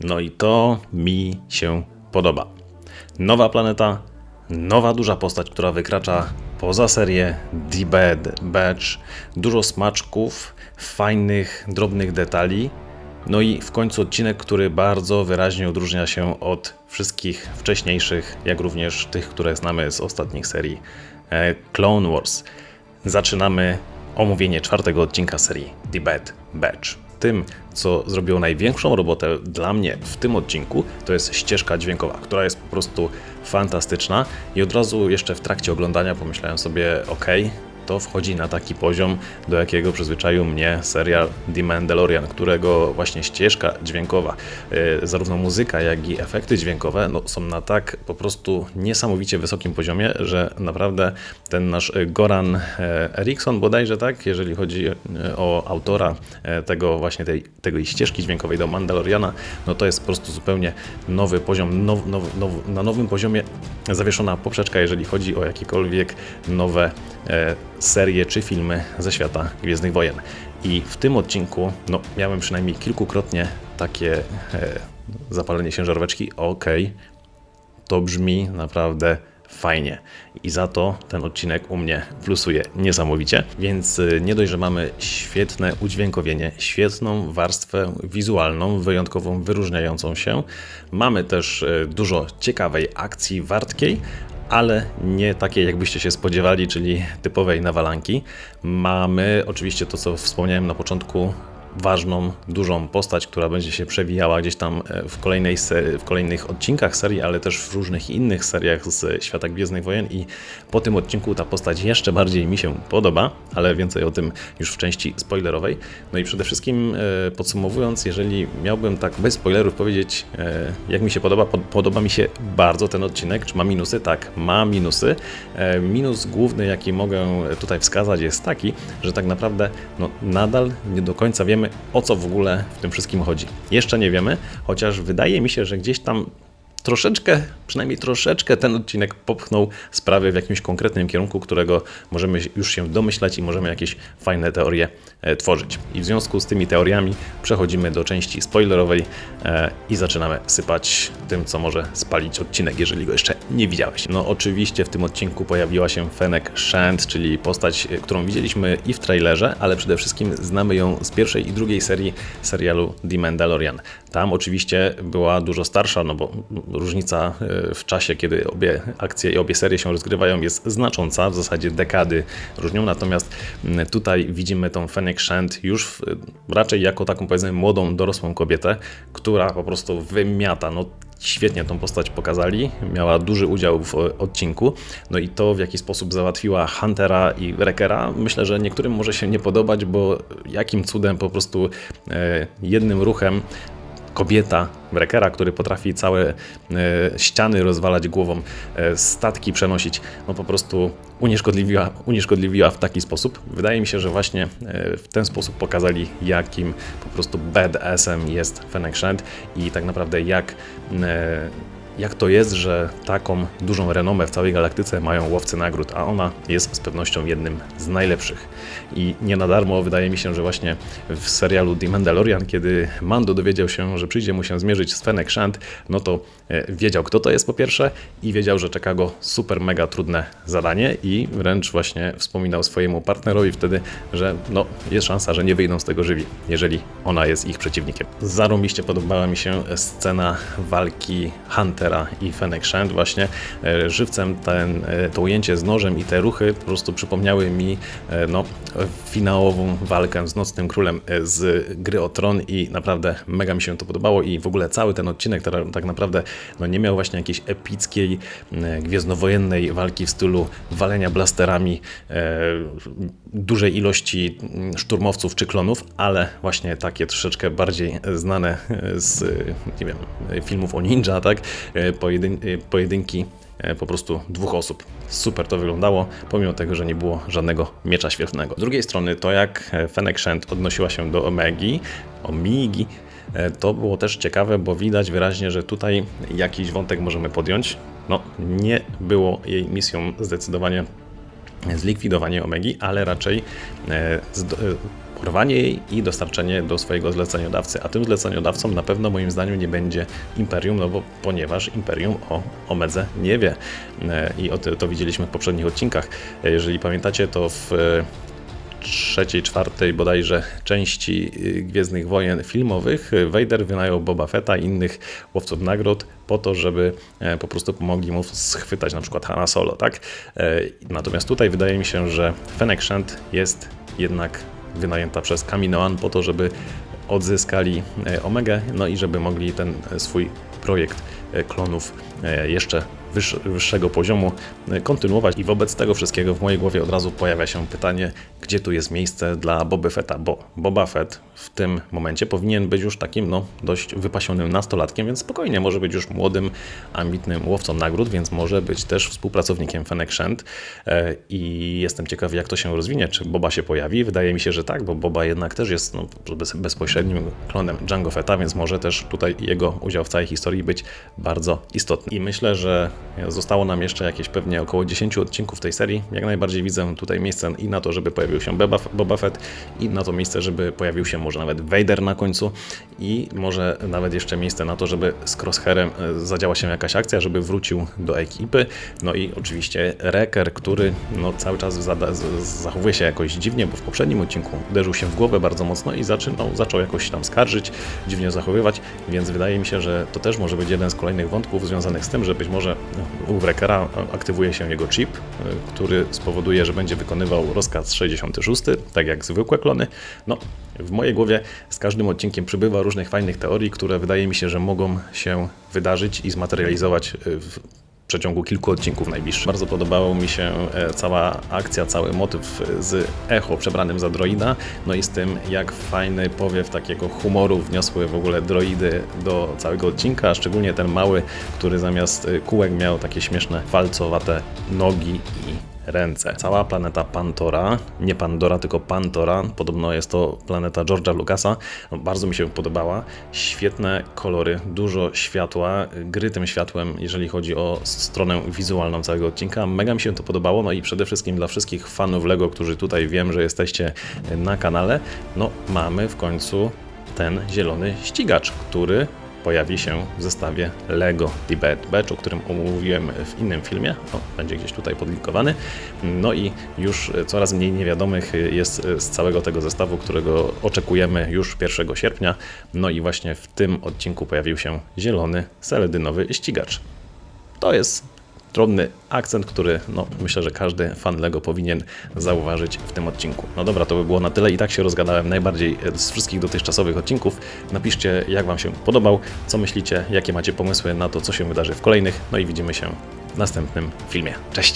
No i to mi się podoba. Nowa planeta, nowa duża postać, która wykracza poza serię The Bad Batch, dużo smaczków, fajnych, drobnych detali. No i w końcu odcinek, który bardzo wyraźnie odróżnia się od wszystkich wcześniejszych, jak również tych, które znamy z ostatnich serii e, Clone Wars. Zaczynamy omówienie czwartego odcinka serii The Bad Batch. Tym, co zrobiło największą robotę dla mnie w tym odcinku, to jest ścieżka dźwiękowa, która jest po prostu fantastyczna. I od razu jeszcze w trakcie oglądania pomyślałem sobie, ok, to wchodzi na taki poziom, do jakiego przyzwyczaił mnie serial The Mandalorian, którego właśnie ścieżka dźwiękowa, e, zarówno muzyka, jak i efekty dźwiękowe no, są na tak po prostu niesamowicie wysokim poziomie, że naprawdę ten nasz Goran e, Eriksson bodajże tak, jeżeli chodzi e, o autora tego właśnie tej, tego ścieżki dźwiękowej do Mandaloriana, no to jest po prostu zupełnie nowy poziom, now, now, now, na nowym poziomie zawieszona poprzeczka, jeżeli chodzi o jakiekolwiek nowe serie czy filmy ze świata Gwiezdnych Wojen. I w tym odcinku no, miałem przynajmniej kilkukrotnie takie e, zapalenie ciężaróweczki. Okej, okay, to brzmi naprawdę fajnie. I za to ten odcinek u mnie plusuje niesamowicie. Więc e, nie dość, że mamy świetne udźwiękowienie, świetną warstwę wizualną, wyjątkową, wyróżniającą się. Mamy też e, dużo ciekawej akcji wartkiej, ale nie takie, jakbyście się spodziewali, czyli typowej nawalanki. Mamy oczywiście to, co wspomniałem na początku, ważną, dużą postać, która będzie się przewijała gdzieś tam e, w, kolejnej w kolejnych odcinkach serii, ale też w różnych innych seriach z świata Gwiezdnych Wojen i po tym odcinku ta postać jeszcze bardziej mi się podoba, ale więcej o tym już w części spoilerowej. No i przede wszystkim e, podsumowując, jeżeli miałbym tak bez spoilerów powiedzieć, e, jak mi się podoba, podoba mi się bardzo ten odcinek. Czy ma minusy? Tak, ma minusy. Minus główny, jaki mogę tutaj wskazać jest taki, że tak naprawdę no, nadal nie do końca wiemy o co w ogóle w tym wszystkim chodzi. Jeszcze nie wiemy, chociaż wydaje mi się, że gdzieś tam troszeczkę, przynajmniej troszeczkę ten odcinek popchnął sprawy w jakimś konkretnym kierunku, którego możemy już się domyślać i możemy jakieś fajne teorie e, tworzyć. I w związku z tymi teoriami przechodzimy do części spoilerowej e, i zaczynamy sypać tym, co może spalić odcinek, jeżeli go jeszcze nie widziałeś. No oczywiście w tym odcinku pojawiła się Fennec Shand, czyli postać, e, którą widzieliśmy i w trailerze, ale przede wszystkim znamy ją z pierwszej i drugiej serii serialu The Mandalorian. Tam oczywiście była dużo starsza, no bo różnica e, w czasie, kiedy obie akcje i obie serie się rozgrywają, jest znacząca, w zasadzie dekady różnią. Natomiast tutaj widzimy tą Fennec Shand już raczej jako taką powiedzmy młodą, dorosłą kobietę, która po prostu wymiata. No, świetnie tą postać pokazali, miała duży udział w odcinku. No i to, w jaki sposób załatwiła Huntera i Wreckera, myślę, że niektórym może się nie podobać, bo jakim cudem po prostu e, jednym ruchem kobieta, wreckera, który potrafi całe e, ściany rozwalać głową, e, statki przenosić, no po prostu unieszkodliwiła, unieszkodliwiła w taki sposób. Wydaje mi się, że właśnie e, w ten sposób pokazali, jakim po prostu badassem jest Fennec Shand i tak naprawdę jak jak to jest, że taką dużą renomę w całej galaktyce mają łowcy nagród, a ona jest z pewnością jednym z najlepszych. I nie na darmo wydaje mi się, że właśnie w serialu The Mandalorian, kiedy Mando dowiedział się, że przyjdzie mu się zmierzyć z Fennec Shand, no to e, wiedział kto to jest po pierwsze i wiedział, że czeka go super mega trudne zadanie i wręcz właśnie wspominał swojemu partnerowi wtedy, że no jest szansa, że nie wyjdą z tego żywi, jeżeli ona jest ich przeciwnikiem. Zarąbiście podobała mi się scena walki Hunter i Fennec Shand właśnie e, żywcem ten, e, to ujęcie z nożem i te ruchy po prostu przypomniały mi e, no, finałową walkę z Nocnym Królem z gry o Tron i naprawdę mega mi się to podobało i w ogóle cały ten odcinek tak naprawdę no, nie miał właśnie jakiejś epickiej, gwiezdnowojennej walki w stylu walenia blasterami dużej ilości szturmowców czy klonów, ale właśnie takie troszeczkę bardziej znane z nie wiem, filmów o ninja, tak? E, pojedyn e, pojedynki e, po prostu dwóch osób. Super to wyglądało, pomimo tego, że nie było żadnego miecza świetlnego. Z drugiej strony to jak Fennec Shand odnosiła się do Omegi, Omigi, to było też ciekawe, bo widać wyraźnie, że tutaj jakiś wątek możemy podjąć. No, nie było jej misją zdecydowanie zlikwidowanie Omegi, ale raczej porwanie jej i dostarczenie do swojego zleceniodawcy. A tym zleceniodawcą na pewno moim zdaniem nie będzie Imperium, no bo ponieważ Imperium o Omedze nie wie. E, I o to, to widzieliśmy w poprzednich odcinkach. E, Jeżeli pamiętacie, to w e, trzeciej, czwartej bodajże części y, Gwiezdnych Wojen filmowych Vader wynajął Boba Fetta i innych łowców nagród po to, żeby po prostu pomogli mu schwytać na przykład Hanna Solo, tak? Natomiast tutaj wydaje mi się, że Fennec Shand jest jednak wynajęta przez Kaminoan po to, żeby odzyskali e, Omegę, no i żeby mogli ten e, swój projekt e, klonów jeszcze wyższego poziomu e, kontynuować. I wobec tego wszystkiego w mojej głowie od razu pojawia się pytanie, gdzie tu jest miejsce dla Boba Fetta, bo Boba Fett w tym momencie powinien być już takim no, dość wypasionym nastolatkiem, więc spokojnie może być już młodym, ambitnym łowcą nagród, więc może być też współpracownikiem Fennec Shand e, i jestem ciekaw jak to się rozwinie, czy Boba się pojawi. Wydaje mi się, że tak, bo Boba jednak też jest no, bez, bezpośrednim klonem Django Fetta, więc może też tutaj jego udział w całej historii być bardzo istotny. I myślę, że zostało nam jeszcze jakieś pewnie około 10 odcinków tej serii. Jak najbardziej widzę tutaj miejsce i na to, żeby pojawił się Boba, Fett i na to miejsce, żeby pojawił się może nawet Vader na końcu i może nawet jeszcze miejsce na to, żeby z Crosshairem e, zadziała się jakaś akcja, żeby wrócił do ekipy. No i oczywiście Wrecker, który no, cały czas zachowuje się jakoś dziwnie, bo w poprzednim odcinku uderzył się w głowę bardzo mocno i zaczynał, zaczął jakoś tam skarżyć, dziwnie zachowywać, więc wydaje mi się, że to też może być jeden z kolejnych wątków związanych z tym, że być może u Wreckera aktywuje się jego chip, y, który spowoduje, że będzie wykonywał rozkaz 66, tak jak zwykłe klony. No, w mojej głowie z każdym odcinkiem przybywa różnych fajnych teorii, które wydaje mi się, że mogą się wydarzyć i zmaterializować y, w przeciągu kilku odcinków najbliższych. Bardzo podobała mi się e, cała akcja, cały motyw z Echo przebranym za droida, no i z tym jak fajny powiew takiego humoru wniosły w ogóle droidy do całego odcinka, a szczególnie ten mały, który zamiast e, kółek miał takie śmieszne falcowate nogi i ręce. Cała planeta Pantora, nie Pandora, tylko Pantora, podobno jest to planeta George'a Lucasa, no, bardzo mi się podobała. Świetne kolory, dużo światła, gry tym światłem, jeżeli chodzi o stronę wizualną całego odcinka. Mega mi się to podobało, no i przede wszystkim dla wszystkich fanów LEGO, którzy tutaj wiem, że jesteście na kanale, no mamy w końcu ten zielony ścigacz, który pojawi się w zestawie LEGO The Bad Batch, o którym omówiłem w innym filmie. O, będzie gdzieś tutaj podlinkowany. No i już coraz mniej niewiadomych jest z całego tego zestawu, którego oczekujemy już 1 sierpnia. No i właśnie w tym odcinku pojawił się zielony seledynowy ścigacz. To jest drobny akcent, który no, myślę, że każdy fan LEGO powinien zauważyć w tym odcinku. No dobra, to by było na tyle i tak się rozgadałem najbardziej z wszystkich dotychczasowych odcinków. Napiszcie, jak Wam się podobał, co myślicie, jakie macie pomysły na to, co się wydarzy w kolejnych, no i widzimy się w następnym filmie. Cześć!